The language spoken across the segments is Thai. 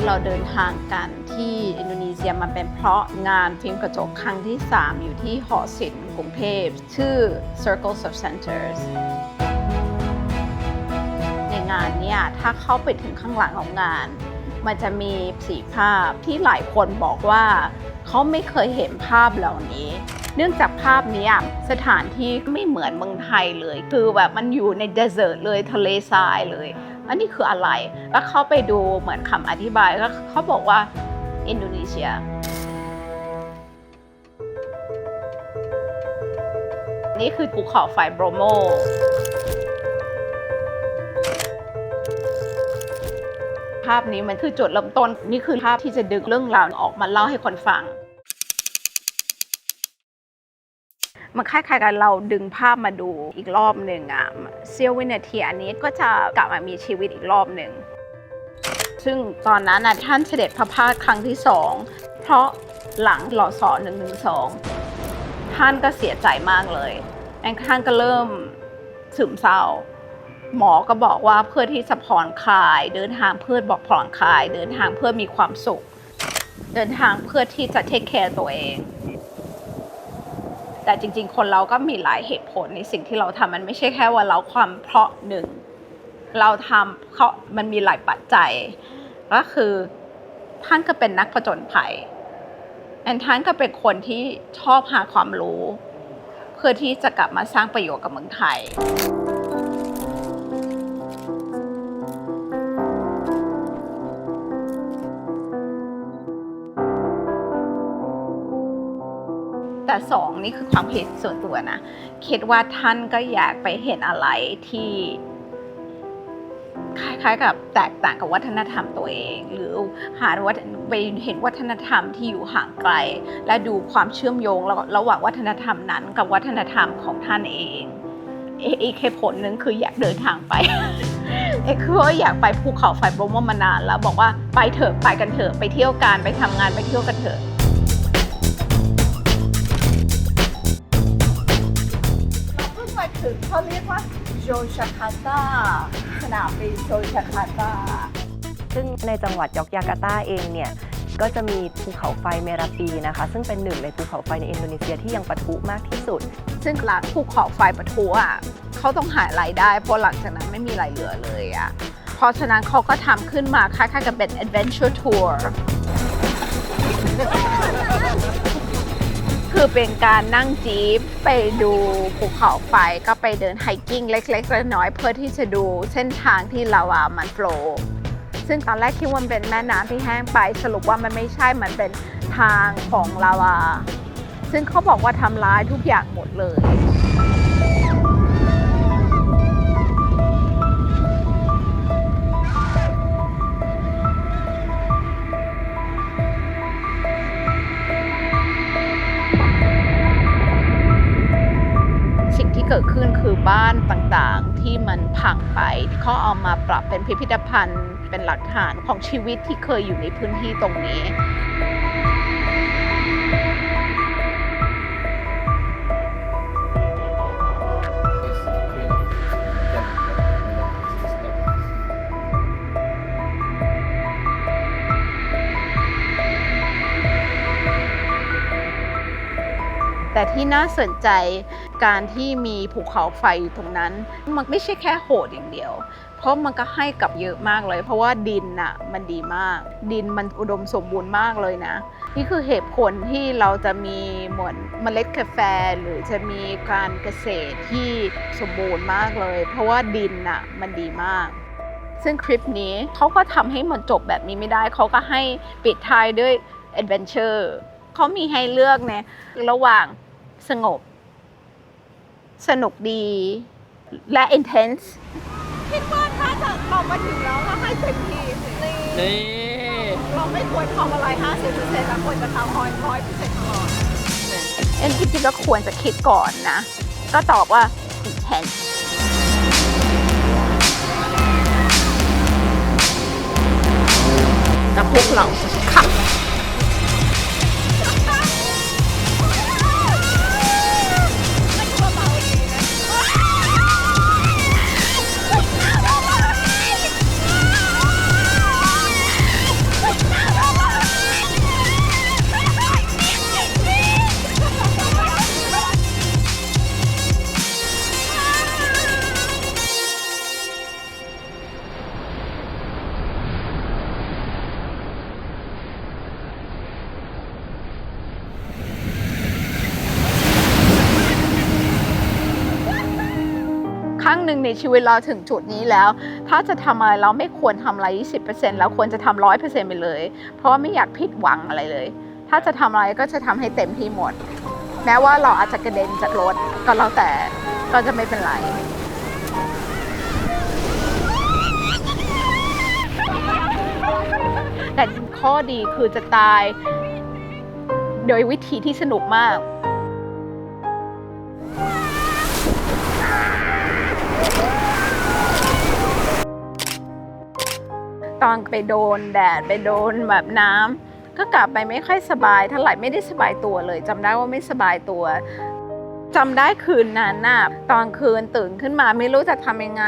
ที่เราเดินทางกันที่อินโดนีเซียมันเป็นเพราะงานฟิล์มกระจกครั้งที่ 3 อยู่ที่หอศิลป์กรุงเทพ ชื่อ Circles of Centers ในงานเนี่ยถ้าเข้าไปถึงข้างหลังของงาน มันจะมีสีภาพที่หลายคนบอกว่า เขาไม่เคยเห็นภาพเหล่านี้เนื่องจากภาพนี้สถานที่ไม่เหมือนเมืองไทยเลย คือแบบมันอยู่ในเดสเซอร์ทเลยทะเลทรายเลย อันนี้คืออะไร แล้วเขาไปดูเหมือนคำอธิบายก็เขาบอกว่าอินโดนีเซียนี่คือภูเขาไฟโบรโมภาพนี้มันคือจุดเริ่มต้น นี่คือภาพที่จะดึงเรื่องราวออกมาเล่าให้คนฟัง มันคล้ายๆกันเราดึงภาพมาดูอีกรอบหนึ่งอะเสี้ยววินาทีอันนี้ก็จะกลับมามีชีวิตอีกรอบหนึ่งซึ่งตอนนั้นท่านเสด็จพระพาสครั้งที่สองเพราะหลังรอสอหนึ่งหนึ่งสองท่านก็เสียใจมากเลยแอนท่านก็เริ่มซึมเศร้า หมอก็บอกว่าเพื่อที่จะผ่อนคลาย เดินทางเพื่อบอกผ่อนคลาย เดินทางเพื่อมีความสุข เดินทางเพื่อที่จะเทคแคร์ตัวเอง แต่จริง ๆ คนเราก็มีหลายเหตุผลในสิ่งที่เราทำมันไม่ใช่แค่ว่าเราความเพราะหนึ่งเราทำเพราะมันมีหลายปัจจัยก็คือท่านก็เป็นนักผจญภัยแอนท่านก็เป็นคนที่ชอบหาความรู้ เพื่อที่จะกลับมาสร้างประโยชน์กับเมืองไทย สองนี่คือความคิดส่วนตัวนะคิดว่าท่านก็อยากไปเห็นอะไรที่คล้ายๆกับแตกต่างกับวัฒนธรรมตัวเอง หรือหาวัฒไปเห็นวัฒนธรรมที่อยู่ห่างไกล และดูความเชื่อมโยงระหว่างวัฒนธรรมนั้น กับวัฒนธรรมของท่านเองเออีกเหตุผลหนึ่งคืออยากเดินทางไปเอกคือว่าอยากไปภูเขาไฟโบรมมานานแล้วบอกว่าไปเถอะไปกันเถอะไปเที่ยวกันไปทำงานไปเที่ยวกันเถอะ ถึงเขาเรียกว่าโจชาคาตาสนามบินโจชาคาตาซึ่งในจังหวัดยอกยาการ์ตาเองเนี่ยก็จะมีภูเขาไฟเมราปีนะคะ ซึ่งเป็นหนึ่งในภูเขาไฟในอินโดนีเซียที่ยังปะทุมากที่สุด ซึ่งหลังภูเขาไฟปะทุอะเขาต้องหารายได้ เพราะหลังจากนั้นไม่มีอะไรเหลือเลยอะเพราะฉะนั้นเขาก็ทำขึ้นมาคล้ายๆกับเป็น adventure tour คือเป็นการนั่งจี๊ปไปดูภูเขาไฟก็ไปเดินไฮกิ้งเล็กๆน้อยๆเพื่อที่จะดูเส้นทางที่ลาวามันโฟลซึ่งตอนแรกคิดว่ามันเป็นแม่น้ำที่แห้งไปสรุปว่ามันไม่ใช่มันเป็นทางของลาวา ซึ่งเขาบอกว่าทำร้ายทุกอย่างหมดเลย เกิดขึ้นคือบ้านต่างๆที่มันพังไปเขาเอามาปรับเป็นพิพิธภัณฑ์ เป็นหลักฐานของชีวิตที่เคยอยู่ในพื้นที่ตรงนี้ แต่ที่น่าสนใจการที่มีภูเขาไฟอยู่ตรงนั้น มันไม่ใช่แค่โหดอย่างเดียว เพราะมันก็ให้กับเยอะมากเลย เพราะว่าดินน่ะมันดีมาก ดินมันอุดมสมบูรณ์มากเลยนะ นี่คือเหตุผลที่เราจะมีเหมือนเมล็ดกาแฟหรือจะมีการเกษตรที่สมบูรณ์มากเลย เพราะว่าดินน่ะมันดีมากซึ่งคลิปนี้เขาก็ทำให้มันจบแบบนี้ไม่ได้ เขาก็ให้ปิดท้ายด้วย adventure เขามีให้เลือกเนี่ยระหว่าง สงบ สนุกดี และ intense คิดว่าถ้าจะเรามาถึงแล้วก็ให้เต็มที่สินี่นี่เราไม่ควรทำอะไร 50%แล้วควรจะทำร้อยร้อยเปอร์เซ็นต์ตลอดเอ็นจริงๆก็ควรจะคิดก่อนนะ ก็ตอบว่า intense แต่พวกเราขับ งในชีวิตเราถึงจุดนี้แล้ว ถ้าจะทำอะไรเราไม่ควรทำอะไร 20%เราควรจะทำ100%ไปเลย เพราะว่าไม่อยากผิดหวังอะไรเลย ถ้าจะทำอะไรก็จะทำให้เต็มที่หมด แม้ว่าเราอาจจะกระเด็นจากรถก็แล้วแต่ก็จะไม่เป็นไรแต่ข้อดีคือจะตาย โดยวิธีที่สนุกมาก อนไปโดนแดดไปโดนแบบน้ำก็กลับไปไม่ค่อยสบายเท่าไหร่ไม่ได้สบายตัวเลยจำได้ว่าไม่สบายตัวจำได้คืนนั้นน่ะตอนคืนตื่นขึ้นมาไม่รู้จะทำยังไง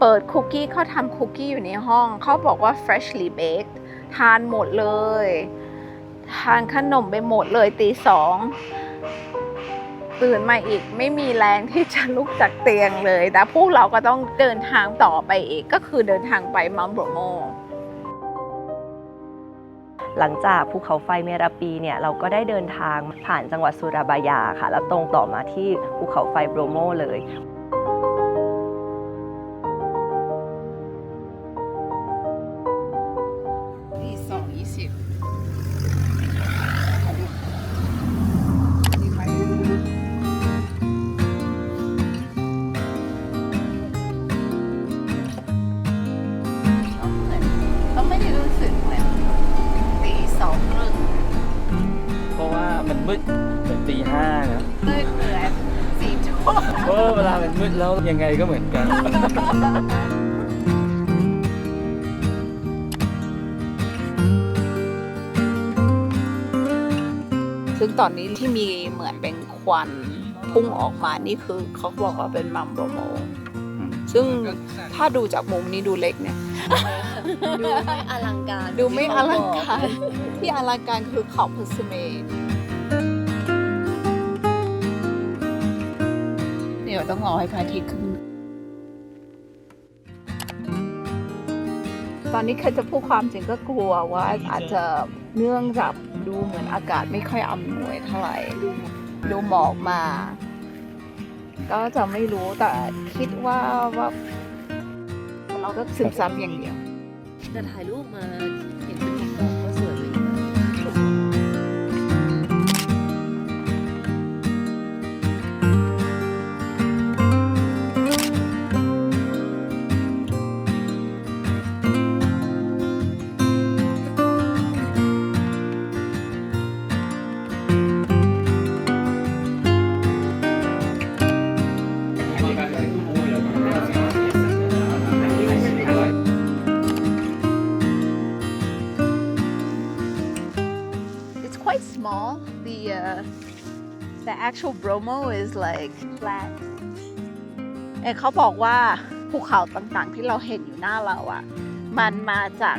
เปิดคุกกี้เขาทำคุกกี้อยู่ในห้อง เขาบอกว่า freshly baked ทานหมดเลย ทานขนมไปหมดเลยตีสองตื่นมาอีกไม่มีแรงที่จะลุกจากเตียงเลย แต่พวกเราก็ต้องเดินทางต่อไปอีกก็คือเดินทางไปมัมโบรโม หลังจากภูเขาไฟเมราปีเนี่ยเราก็ได้เดินทางผ่านจังหวัดสุราบายาค่ะ แล้วตรงต่อมาที่ภูเขาไฟโบรโมเลย มันมืดแล้วยังไงก็เหมือนกัน ซึ่งตอนนี้ที่มีเหมือนเป็นควันพุ่งออกมานี่คือเขาบอกว่าเป็นมัมโบรโมอืมซึ่งถ้าดูจากมุมนี้ดูเล็กเนี่ย ดูไม่อลังการ ดูไม่อลังการ ที่อลังการคือขอบพัสเมนเดี๋ ต้องรอให้พระอาทิตย์ขึ้น ตอนนี้ใครจะพูดความจริงก็กลัวว่าอาจจะเนื่องจากดูเหมือนอากาศไม่ค่อยอำนวยเท่าไหร่ดูหมอกมา ก็จะไม่รู้แต่คิดว่าว่า เราก็ซึมซับอย่างเดียวแต่ถ่ายรูปมา the actual Bromo is like flat. เอยเขาบอกว่าภูเขาต่างๆที่เราเห็นอยู่หน้าเราอะ่ะ มันมาจาก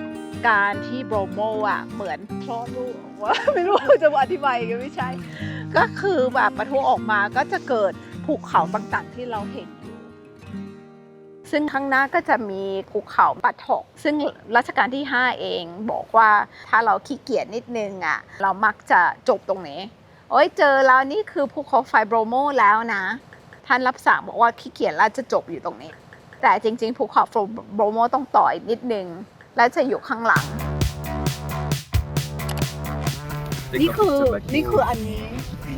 การที่โบรโมอะ เหมือนคลอดลูกออกมาไม่รู้จะอธิบายยังไม่ใช่ ก็คือแบบปะทุออกมาก็จะเกิดภูเขาต่างๆที่เราเห็นอยู่ ซึ่งข้างหน้าก็จะมีภูเขาปัทกซึ่งรัชกาลที่ 5 เองบอกว่าถ้าเราขี้เกียจนิดนึงอะ เรามักจะจบตรงนี้ โอ้ยเจอแล้วนี่คือภูเขาไฟโบรโมแล้วนะ ท่านรับสั่งบอกว่าขี้เกียจแล้วจะจบอยู่ตรงนี้ แต่จริงๆภูเขาไฟโบรโมต้องต่ออีกนิดนึง แล้วจะอยู่ข้างหลัง นี่คือนี่คืออันนี้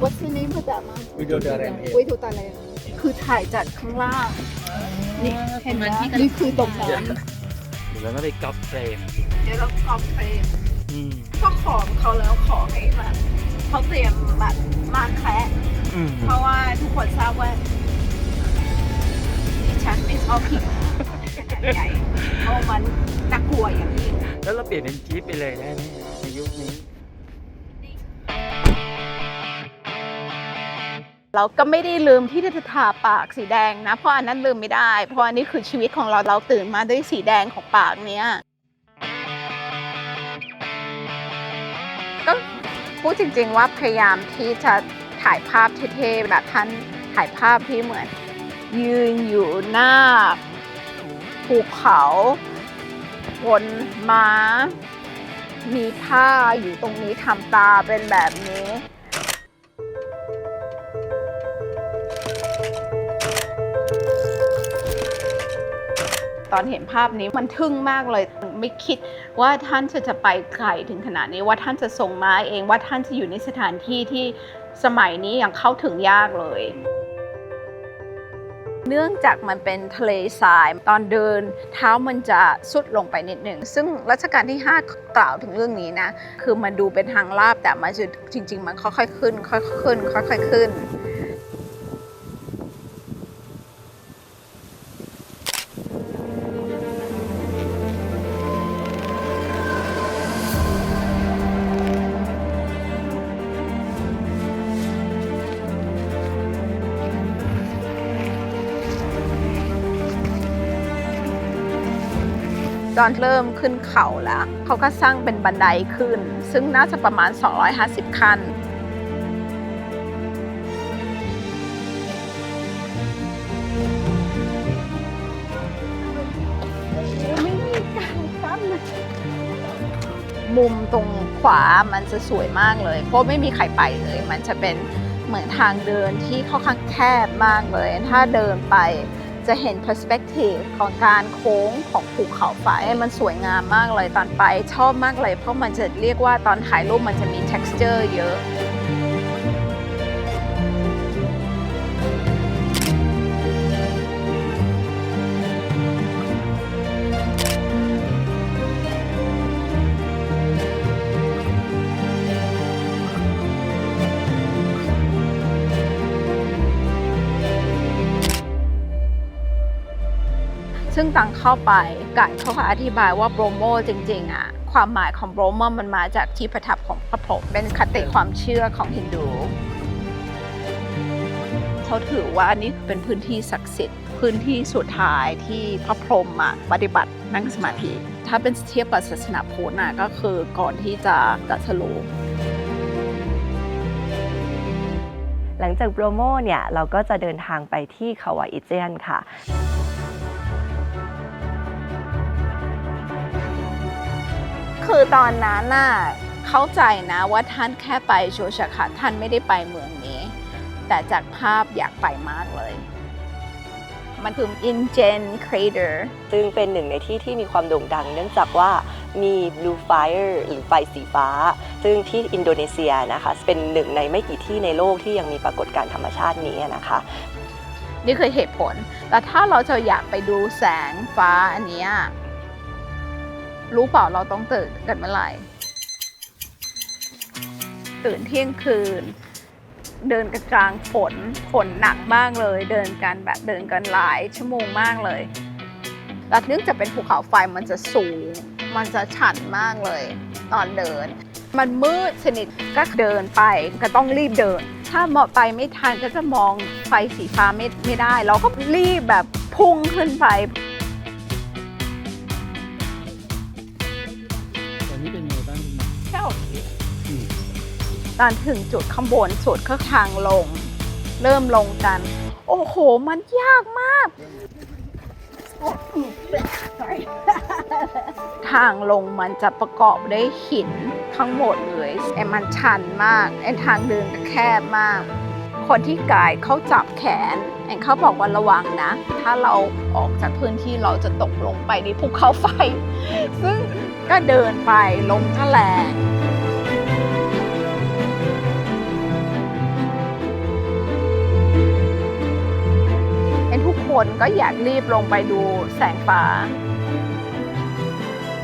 What's the name of that mountain? วิดีโอเดอร์เรนเอวิทูตาเลนคือถ่ายจากข้างล่าง นี่เห็นไหมนี่คือตรงนั้นแล้วก็ไปก๊อปเฟรมเดี๋ยวเราคอมเพลนอืมก็ขอเขาแล้วขอให้แบบ เขาเตรียมแบบมาแคระอืมเพราะว่าทุกคนทราบว่าดิฉันไม่ชอบผีใหญ่เพราะมันน่ากลัวอย่างยิ่งแล้วเราเปลี่ยนเป็นจี๊ปไปเลยได้ไหมในยุคนี้ เราก็ไม่ได้ลืมที่จะทาปากสีแดงนะ เพราะอันนั้นลืมไม่ได้ เพราะอันนี้คือชีวิตของเราเราตื่นมาด้วยสีแดงของปากเนี้ยก็ พูดจริง ๆ ว่าพยายามที่จะถ่ายภาพเท่ๆแบบท่านถ่ายภาพที่เหมือน ยืนอยู่หน้าภูเขาบนม้า มีผ้าอยู่ตรงนี้ทำตาเป็นแบบนี้ตอนเห็นภาพนี้มันทึ่งมากเลยไม่คิด ว่าท่านจะจะไปไกลถึงขนาดนี้ว่าท่านจะส่งมาเองว่าท่านจะอยู่ในสถานที่ที่สมัยนี้ยังเข้าถึงยากเลย เนื่องจากมันเป็นทะเลทราย ตอนเดินเท้ามันจะสุดลงไปนิดหนึ่ง ซึ่งรัชกาลที่ 5 กล่าวถึงเรื่องนี้นะ คือมันดูเป็นทางลาบแต่มันจะจริง ๆ มันค่อยๆขึ้น ค่อยๆขึ้น ค่อยๆขึ้น ตอนเริ่มขึ้นเขาแล้ว เขาก็สร้างเป็นบันไดขึ้น ซึ่งน่าจะประมาณ 250ขั้นไม่มีการกั้นมุมตรงขวามันจะสวยมากเลย เพราะไม่มีใครไปเลย มันจะเป็นเหมือนทางเดินที่ค่อนข้างแคบมากเลย ถ้าเดินไป จะเห็น perspective ของการโค้งของภูเขาไฟมันสวยงามมากเลยตอนไป ชอบมากเลยเพราะมันจะเรียกว่าตอนถ่ายรูปมันจะมี texture เยอะ ซึ่งตังเข้าไปไก่เขาก็อธิบายว่าโบรโมจริงๆอะความหมายของโบรโมมันมาจากที่ประทับของพระพรหมเป็นคติความเชื่อของฮินดูเขาถือว่าอันนี้เป็นพื้นที่ศักดิ์สิทธิ์ พื้นที่สุดท้ายที่พระพรหมปฏิบัตินั่งสมาธิ ถ้าเป็นเทียบกับศาสนาพุทธน่ะก็คือก่อนที่จะตรัสรูหลังจากโบรโมเนี่ย เราก็จะเดินทางไปที่คาวาอิเจียนค่ะ คือตอนนั้นน่ะเข้าใจนะว่าท่านแค่ไปโชชาคาท่านไม่ได้ไปเมืองนี้ แต่จากภาพอยากไปมากเลย มันคือ Ingen Crater ซึ่งเป็นหนึ่งในที่ที่มีความโด่งดัง เนื่องจากว่ามี Blue Fire หรือไฟสีฟ้า ซึ่งที่อินโดนีเซียนะคะ เป็นหนึ่งในไม่กี่ที่ในโลกที่ยังมีปรากฏการณ์ธรรมชาตินี้นะคะ นี่คือเหตุผล แต่ถ้าเราจะอยากไปดูแสงฟ้าอันเนี้ย รู้เปล่าเราต้องตื่นกันเมื่อไหร่ตื่นเที่ยงคืน เดินกันกลางฝนฝนหนักมากเลย เดินกันแบบเดินกันหลายชั่วโมงมากเลยแล้วเนื่องจากเป็นภูเขาไฟมันจะสูง มันจะชันมากเลย ตอนเดิน มันมืดสนิทก็เดินไปก็ต้องรีบเดิน ถ้าเหมาะไปไม่ทันก็จะมองไฟสีฟ้าไม่ไม่ได้ เราก็รีบแบบพุ่งขึ้นไป ตอนถึงจุดข้างบนสุดก็ทางลง เริ่มลงกัน โอ้โห มันยากมาก ทางลงมันจะประกอบด้วยหินทั้งหมดเลยไอ้มันชันมากไอ้ทางเดินก็แคบมาก คนที่กายเขาจับแขนไอ้เขาบอกว่าระวังนะ ถ้าเราออกจากพื้นที่เราจะตกลงไปในภูเขาไฟ ซึ่งก็เดินไปลมก็แรง คนก็อยากรีบลงไปดูแสงฟ้า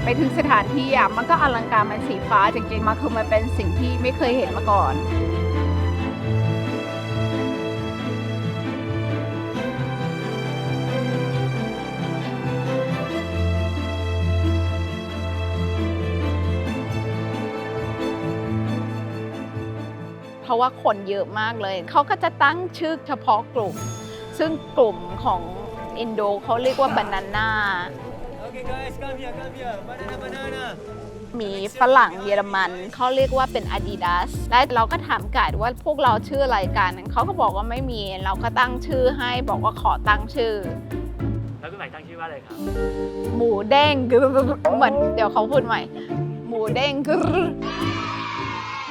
ไปถึงสถานที่อะมันก็อลังการมันสีฟ้าจริงๆมันคือมันเป็นสิ่งที่ไม่เคยเห็นมาก่อนเพราะว่าคนเยอะมากเลย เขาก็จะตั้งชื่อเฉพาะกลุ่ม ซึ่งกลุ่มของอินโดเขาเรียกว่าบานาน่า Okay มีฝรั่งเยอรมันเขาเรียกว่าเป็น Adidas และเราก็ถามไกด์ว่าพวกเราชื่ออะไรกันเขาก็บอกว่าไม่มี เราก็ตั้งชื่อให้บอกว่าขอตั้งชื่อ แล้วคุณหมายตั้งชื่อว่าอะไรครับ หมูเด้งเหมือนเดี๋ยวเขาพูดใหม่ หมูเด้ง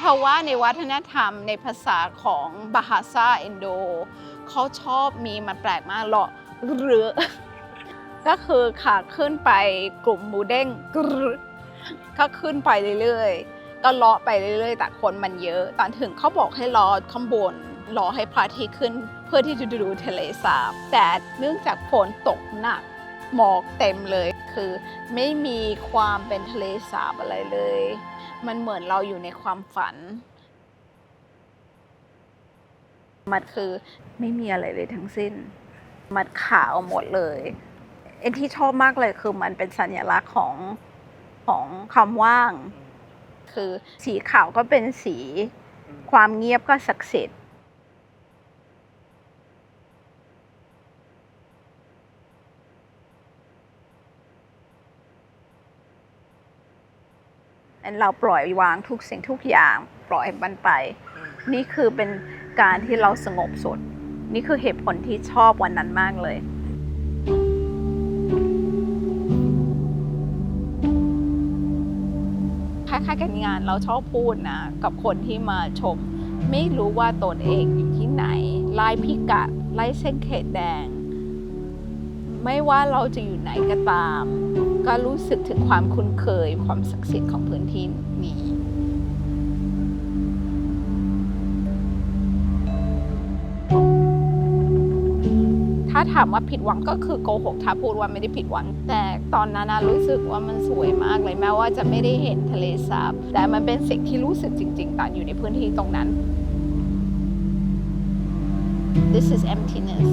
เพราะว่าในวัฒนธรรมในภาษาของบาฮาซาอินโด เขาชอบมีมันแปลกมากหรอหรือ ก็คือขาขึ้นไปกลุ่มหมูเด้งกรึก็ขึ้นไปเรื่อยๆ ก็เลาะไปเรื่อยๆ แต่คนมันเยอะ ตอนถึงเขาบอกให้รอข้างบนรอให้พระอาทิตย์ขึ้น เพื่อที่จะดูทะเลสาบ แต่เนื่องจากฝนตกหนักหมอกเต็มเลยคือไม่มีความเป็นทะเลสาบอะไรเลย มันเหมือนเราอยู่ในความฝัน มันคือไม่มีอะไรเลยทั้งสิ้น มันขาวหมดเลย เอ็นที่ชอบมากเลยคือมันเป็นสัญลักษณ์ของของคำว่าง คือสีขาวก็เป็นสี ความเงียบก็ศักดิ์สิทธิ์อันเราปล่อยวางทุกสิ่งทุกอย่างปล่อยมันไป นี่คือเป็น การที่เราสงบสุด นี่คือเหตุผลที่ชอบวันนั้นมากเลยคล้ายๆกันงานเราชอบพูดนะ กับคนที่มาชม ไม่รู้ว่าตนเองอยู่ที่ไหนลายพิกัดลายเส้นเขตแดง ไม่ว่าเราจะอยู่ไหนก็ตาม ก็รู้สึกถึงความคุ้นเคยความศักดิ์สิทธิ์ของพื้นที่นี้าถามว่าผิดหวังก็คือโกหกถ้าพูดว่าไม่ได้ผิดหวัง แต่ตอนนั้นรู้สึกว่ามันสวยมากเลยแม้ว่าจะไม่ได้เห็นทะเลสาบ แต่มันเป็นสิ่งที่รู้สึกจริง ๆตอนอยู่ในพื้นที่ตรงนั้น This is emptiness